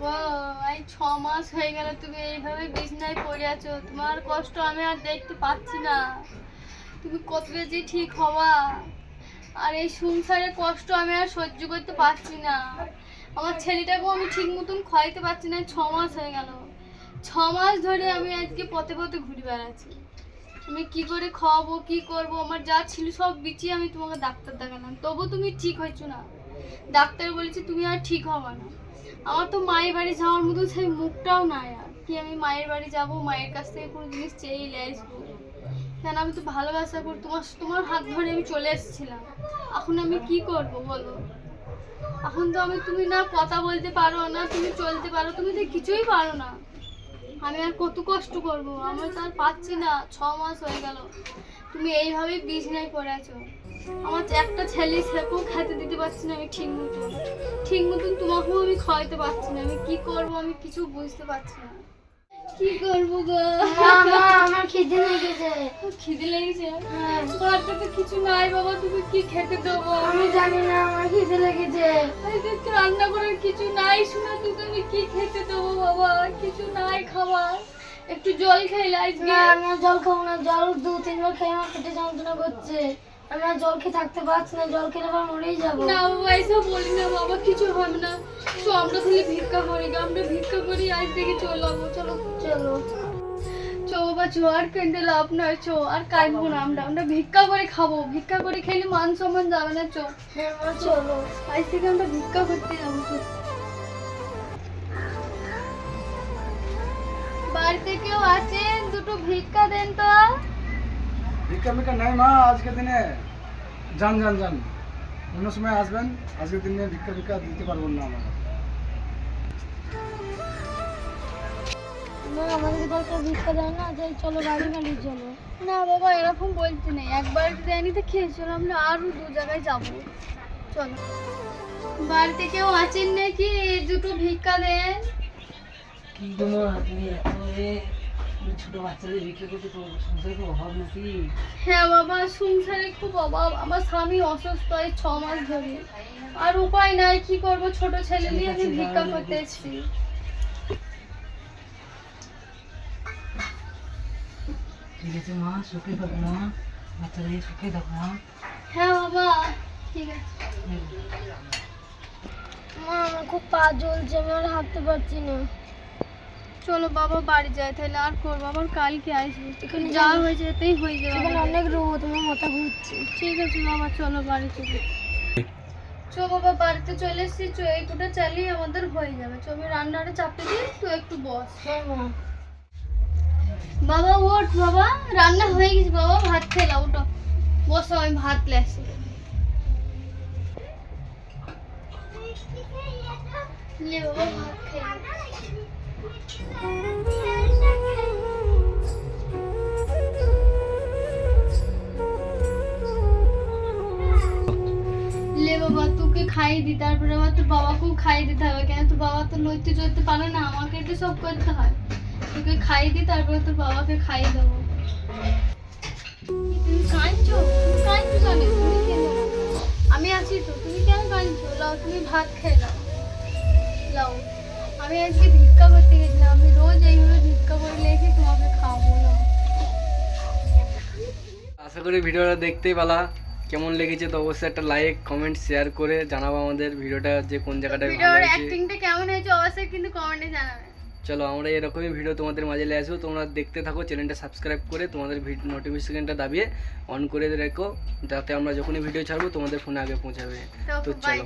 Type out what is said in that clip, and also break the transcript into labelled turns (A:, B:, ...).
A: গো এই ছ মাস হয়ে গেল তুমি এইভাবে বিছনায় পড়ে আছো। তোমার কষ্ট আমি আর দেখতে পাচ্ছি না। তুমি কত বেশি ঠিক হওয়া। আর এই সংসারের কষ্ট আমি আর সহ্য করতে পারছি না। আমার ছেলেটাকেও আমি ঠিক মতন খাইতে পারছি না ছ মাস হয়ে গেল। ছ মাস ধরে আমি আজকে পথে পথে ঘুরে বেড়াচ্ছি। আমি কি করে খাওয়াবো, কি করব, আমার যা ছিল সব বিচিয়ে আমি তোমাকে ডাক্তার দেখালাম। তবু তুমি ঠিক হয়েছো না। ডাক্তার বলেছে তুমি আর ঠিক হবে না। আমার তো মায়ের বাড়ি যাওয়ার মতো সেই মুখটাও নাই আর। কি আমি মায়ের বাড়ি যাব, মায়ের কাছ থেকে কোনো জিনিস চেয়ে নিয়ে আসব কেন আমি তো ভালোবাসা করি, তোমার তোমার হাত ধরে আমি চলে এসেছিলাম। এখন আমি কি করব বলো? এখন তো আমি তুমি না কথা বলতে পারো না, তুমি চলতে পারো, তুমি তো কিছুই পারো না। আমি আর কত কষ্ট করব? আমি তো আর পাচ্ছি না, ছ মাস হয়ে গেল। তুমি এইভাবেই বিছনায় পড়ে আছো। আমার একটা ছেলে সেকেও খেতে দিতে পারছি না আমি ঠিক মতন। ঠিক মতন তোমাকেও আমি খাওয়াইতে পারছি না। আমি কি করব আমি কিছু বুঝতে পারছি না। কি করব গো?
B: মা আমার খিদে লেগেছে।
A: খিদে লেগেছে?
B: হ্যাঁ।
A: ঘরটা তো কিছু নাই বাবা তুমি কি খেতে দেবো?
B: আমি জানি না আমার খিদে লেগেছে।
A: রান্না করার কিছু নাই শুনে তোকে আমি কি খেতে দেবো বাবা? কিছু নাই খাবার। একটু জল খাইলে আজকে।
B: না জল খাব না। জল দু তিনবার খেয়ে আমার পেটে যন্ত্রণা করছে। আমি আর জল খেয়ে থাকতে পারছি না জল খেলে আবার মরেই যাব।
A: না বাবা এসব বলি না বাবা কিছু হবে না। তো আমরা খালি ভিক্ষা করি আমরা ভিক্ষা করি আজ থেকে চলো
B: চলো।
A: চো বাবা চো আর কেন্দ্রে লাভ নয় চো আর কাঁদবো না আমরা। আমরা ভিক্ষা করে খাব ভিক্ষা করে খেলে মান সম্মান যাবে না চো।
B: হ্যাঁ চলো।
A: আজ থেকে আমরা ভিক্ষা করতে যাব বাড়িতে কেউ আছেন? দুটো ভিক্ষা দেন তো।
C: ভিক্ষা ভিক্ষা নাই মা আজকের দিনে। যান যান যান। অন্য সময় আসবেন আজকের দিনে ভিক্ষা ভিক্ষা দিতে পারবেন না আমার।
B: দরকার ভিক্ষা দেয় না যাই চলো বাড়ি বাড়ি চলো।
A: না বাবা এরকম নেই। একবার তো খেয়েছিল আমরা আরও দু জায়গায় যাব। চলো। বাড়িতে কেউ আছেন নাকি? দুটো ভিক্ষা দেন।
D: কি তোমার তুমি এত এ ছোট বাচ্চাদের বিক্রি করতে তো সংসারে তো অভাব নাকি?
A: হ্যাঁ বাবা সংসারে খুব অভাব। আমার স্বামী অসুস্থ এই ছ মাস ধরে। আর উপায় নাই কি করব? ছোট ছেলে নিয়ে আমি ভিক্ষা করতে এসেছি।
D: ঠিক আছে মা সুখে থাকো মা। সুখে থাকো মা।
A: হ্যাঁ বাবা ঠিক আছে।
B: মা আমার খুব পা জ্বলছে আমি আর হাঁটতে পারছি না।
A: চলো বাবা বাড়ি যাই তাহলে আর করব আবার কালকে আসব।
B: এখানে
A: যা
B: যাব।
A: হয়েছে এতেই হয়ে যাবে।
B: এখানে অনেক রোদ আমার মাথা ঘুরছে।
A: ঠিক আছে বাবা চলো বাড়ি চলো চো বাবা বাড়িতে চলে এসেছি চো এইটুটা চালিয়ে আমাদের হয়ে যাবে। চো আমি রান্নাটা চাপে দিই তুই একটু বস।
B: হ্যাঁ মা
A: বাবা ওঠ বাবা রান্না হয়ে গেছে বাবা ভাত খেলা ওটো বসো আমি ভাত লেসি। লে বাবা ভাত খেয়ে বাবা তোকে খাইয়ে দি তারপরে আবার তোর বাবাকেও খাইয়ে দিতে হবে। কেন তোর বাবা তো নড়তে চড়তে পারে না, আমাকে তো সব করতে হয়। তোকে খাইয়ে দি তারপরে তোর বাবাকে খাইয়ে দেবো। আমি আছি তো, তুমি কেন কাঁদছো? লাও, তুমি ভাত খেয়ে নাও। লাও, আমি আজকে ভিক্ষা করতে গেছিলাম, আমি রোজ এইভাবে ভিক্ষা করে লেখে তোমাকে খাওয়াবো না
E: আশা করি ভিডিওটা দেখতেই পালা। কেমন লেগেছে তো অবশ্যই একটা লাইক কমেন্ট শেয়ার করে জানাব আমাদের ভিডিওটা যে কোন জায়গাটা ভালো
A: ভিডিওর
E: হয়েছে।
A: অ্যাক্টিংটা কেমন হয়েছে অবশ্যই কিন্তু কমেন্টে জানাবে।
E: চলো আমরা এরকমই ভিডিও তোমাদের মাঝে নিয়ে আসব। তোমরা দেখতে থাকো চ্যানেলটা সাবস্ক্রাইব করে তোমাদের নোটিফিকেশনটা দাবিয়ে অন করে রেখো। যাতে আমরা যখনই ভিডিও ছাড়বো তোমাদের ফোনে আগে পৌঁছাবে।
A: তো
E: তো চলো।